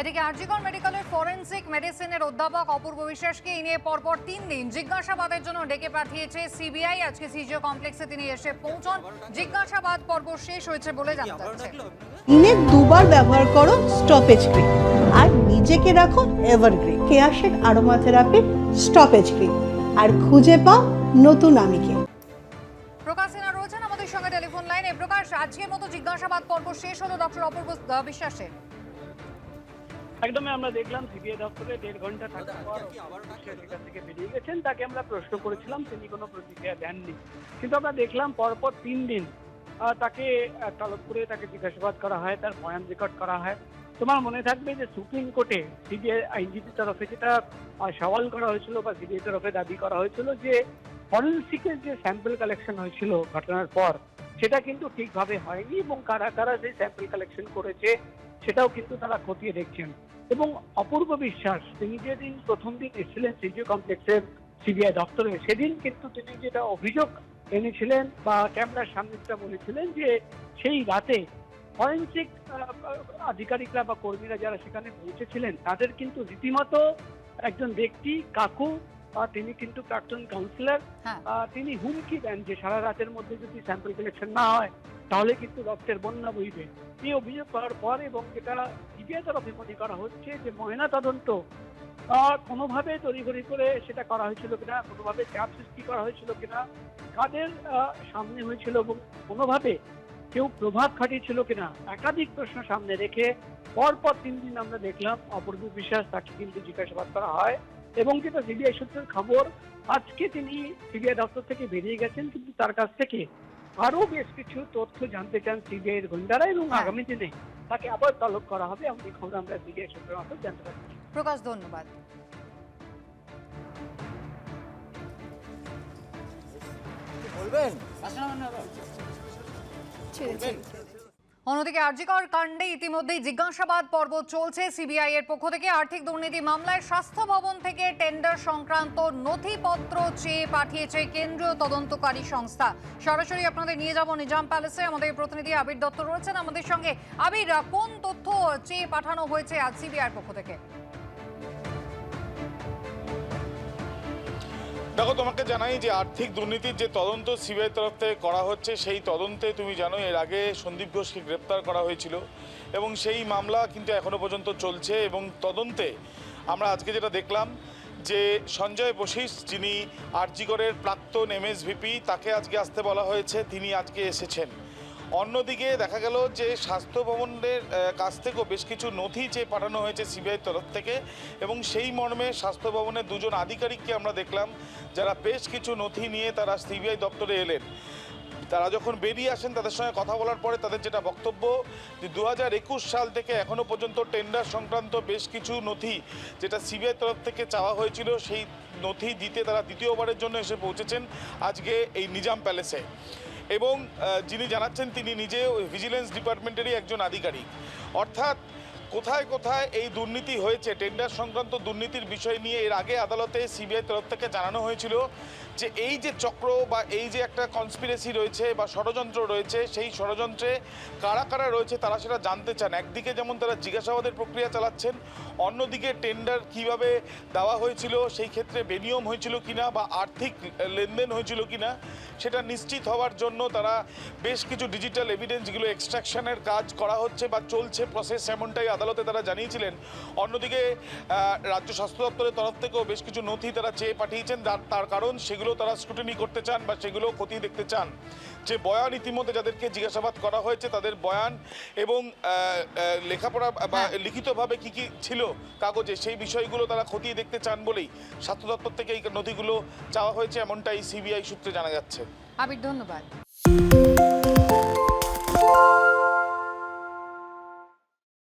এদিকে আরজিকর মেডিকেলের ফরেন্সিক মেডিসিনের অধ্যাপক অপূর্ব বিশ্বাসকে নিয়ে পরপর তিন দিন জিজ্ঞাসাবাদের জন্য ডেকে পাঠিয়েছে সিবিআই। আজকে সিজিও কমপ্লেক্সে তিনি এসে পৌঁছন। জিজ্ঞাসাবাদ পর্ব শেষ হয়েছে বলে জানা যাচ্ছে। দিনে দুবার ব্যবহার করো স্টপেজ ক্রিম আর নিজেকে রাখো evergreen Keya Seth aroma therapy stoppage cream আর খুঁজে পাও নতুন আমিকে। প্রকাশ সিনহা রয়েছেন আমাদের সঙ্গে টেলিফোন লাইনে। প্রকাশ আজকের মতো জিজ্ঞাসাবাদ পর্ব শেষ হলো ডক্টর অপূর্ব বিশ্বাসের। একদমই আমরা দেখলাম সিবিআই দপ্তরে দেড় ঘণ্টা থাকার পর সেখান থেকে বেরিয়ে গেছেন তাকে আমরা প্রশ্ন করেছিলাম তিনি কোনো প্রতিক্রিয়া দেননি। কিন্তু আমরা দেখলাম পরপর তিন দিন তাকে আহ, তলব করে তাকে জিজ্ঞাসাবাদ করা হয় তার বয়ান রেকর্ড করা হয়। তোমার মনে থাকবে যে সুপ্রিম কোর্টে সিবিআই আইনজীবীর তরফে যেটা সওয়াল করা হয়েছিল বা সিবিআই তরফে দাবি করা হয়েছিল যে ফরেন্সিকের যে স্যাম্পল কালেকশন হয়েছিল ঘটনার পর সেটা কিন্তু ঠিকভাবে হয়নি এবং কারা কারা সেই স্যাম্পল কালেকশন করেছে সেটাও কিন্তু তারা খতিয়ে দেখছেন। এবং অপূর্ব বিশ্বাস তিনি যেদিন প্রথম দিন এসেছিলেন সিজিও কমপ্লেক্সের সিবিআই দপ্তরে সেদিন কিন্তু তিনি যেটা অভিযোগ এনেছিলেন বা ক্যামেরার সামনে যেটা বলেছিলেন যে সেই রাতে ফরেন্সিক আধিকারিকরা বা কর্মীরা যারা সেখানে পৌঁছেছিলেন তাদের কিন্তু রীতিমতো একজন ব্যক্তি কাকু তিনি কিন্তু প্রাক্তন কাউন্সিলর হ্যাঁ। আহ, তিনি হুমকি দেন যে সারা রাতের মধ্যে যদি স্যাম্পল কালেকশন না হয় তাহলে কিন্তু রক্তের বন্যা বইবে। এই অভিযোগ করার পর এবং যেটা সিবিআই তরফে মনে করা হচ্ছে যে, ময়না তদন্ত কোনোভাবে তড়িঘড়ি করে সেটা করা হয়েছিল কিনা, কোনোভাবে চাপ সৃষ্টি করা হয়েছিল কিনা, কাদের সামনে হয়েছিল এবং কোনোভাবে কেউ প্রভাব খাটিয়েছিল কিনা, একাধিক প্রশ্ন সামনে রেখে পরপর তিন দিন আমরা দেখলাম, অপূর্ব বিশ্বাস তাকে কিন্তু জিজ্ঞাসাবাদ করা হয় এবং যেটা সিবিআই সূত্রের খবর, আজকে তিনি সিবিআই দপ্তর থেকে বেরিয়ে গেছেন, কিন্তু তার কাছ থেকে আরও বেশ কিছু তথ্য জানতে চান সিবিআই এর গোয়েন্দারা এবং হ্যাঁ। আগামী দিনে তাকে আবার তলব করা হবে আমি এই খবর আমরা সিবিআই সূত্রের মাধ্যমে জানতে পারছি। প্রকাশ ধন্যবাদ। বলবেন? অন্যদিকে আরজিকর কাণ্ডে ইতিমধ্যেই জিজ্ঞাসাবাদ পর্ব চলছে সিবিআই এর পক্ষ থেকে। আর্থিক দুর্নীতি মামলায় স্বাস্থ্য ভবন থেকে টেন্ডার সংক্রান্ত নথিপত্র চেয়ে পাঠিয়েছে কেন্দ্রীয় তদন্তকারী সংস্থা। সরাসরি আপনাদের নিয়ে যাব নিজাম প্যালেসে। আমাদের প্রতিনিধি আবির দত্ত রয়েছেন। আমাদের সঙ্গে আবির, কোন তথ্য চেয়ে পাঠানো হয়েছে আজ সিবিআই পক্ষ থেকে? দেখো, তোমাকে জানাই যে আর্থিক দুর্নীতির যে তদন্ত সিবিআই তরফ থেকে করা হচ্ছে, সেই তদন্তে তুমি জানো এর আগে সন্দীপ ঘোষকে গ্রেপ্তার করা হয়েছিল এবং সেই মামলা কিন্তু এখনও পর্যন্ত চলছে এবং তদন্তে আমরা আজকে যেটা দেখলাম যে সঞ্জয় বশিস, যিনি আরজিগড়ের প্রাক্তন এমএসভিপি, তাকে আজকে আসতে বলা হয়েছে। তিনি আজকে এসেছেন। অন্যদিকে দেখা গেল যে স্বাস্থ্য ভবনের কাছ থেকেও বেশ কিছু নথি চেয়ে পাঠানো হয়েছে সিবিআই তরফ থেকে এবং সেই মর্মে স্বাস্থ্য ভবনের দুজন আধিকারিককে আমরা দেখলাম যারা বেশ কিছু নথি নিয়ে তারা সিবিআই দপ্তরে এলেন। তারা যখন বেরিয়ে আসেন তাদের সঙ্গে কথা বলার পরে তাদের যেটা বক্তব্য যে দু একুশ সাল থেকে এখনও পর্যন্ত টেন্ডার সংক্রান্ত বেশ কিছু নথি যেটা সিবিআই তরফ থেকে চাওয়া হয়েছিল, সেই নথি দিতে তারা দ্বিতীয়বারের জন্য এসে পৌঁছেছেন আজকে এই নিজাম প্যালেসে। এবং যিনি জানাচ্ছেন তিনি নিজে ভিজিলেন্স ডিপার্টমেন্টেরই একজন আধিকারিক। অর্থাৎ কোথায় কোথায় এই দুর্নীতি হয়েছে? টেন্ডার সংক্রান্ত দুর্নীতির বিষয় নিয়ে এর আগে আদালতে সিবিআই তরফ থেকে জানানো হয়েছিল যে এই যে চক্র বা এই যে একটা কনস্পিরেসি রয়েছে বা ষড়যন্ত্র রয়েছে, সেই ষড়যন্ত্রে কারা কারা রয়েছে তারা সেটা জানতে চান। একদিকে যেমন তারা জিজ্ঞাসাবাদের প্রক্রিয়া চালাচ্ছেন, অন্যদিকে টেন্ডার কীভাবে দেওয়া হয়েছিল, সেই ক্ষেত্রে বেনিয়ম হয়েছিল কিনা বা আর্থিক লেনদেন হয়েছিল কিনা, সেটা নিশ্চিত হওয়ার জন্য তারা বেশ কিছু ডিজিটাল এভিডেন্স যেগুলো এক্সট্রাকশনের কাজ করা হচ্ছে বা চলছে প্রসেস এমনটাই আদালতে তারা জানিয়েছিলেন। অন্যদিকে রাজ্য স্বাস্থ্য দপ্তরের তরফ থেকেও বেশ কিছু নথি তারা চেয়ে পাঠিয়েছেন। তার তার কারণ সেগুলো তারা স্ক্রুটিনি করতে চান বা সেগুলো খতিয়ে দেখতে চান। যে বয়ান ইতিমধ্যে যাদেরকে জিজ্ঞাসাবাদ করা হয়েছে তাদের বয়ান এবং লেখাপড়া বা লিখিতভাবে কি কি ছিল কাগজে সেই বিষয়গুলো তারা খতিয়ে দেখতে চান বলেই স্বাস্থ্য দপ্তর থেকে এই নথিগুলো চাওয়া হয়েছে এমনটাই সিবিআই সূত্রে জানা যাচ্ছে। আবির ধন্যবাদ।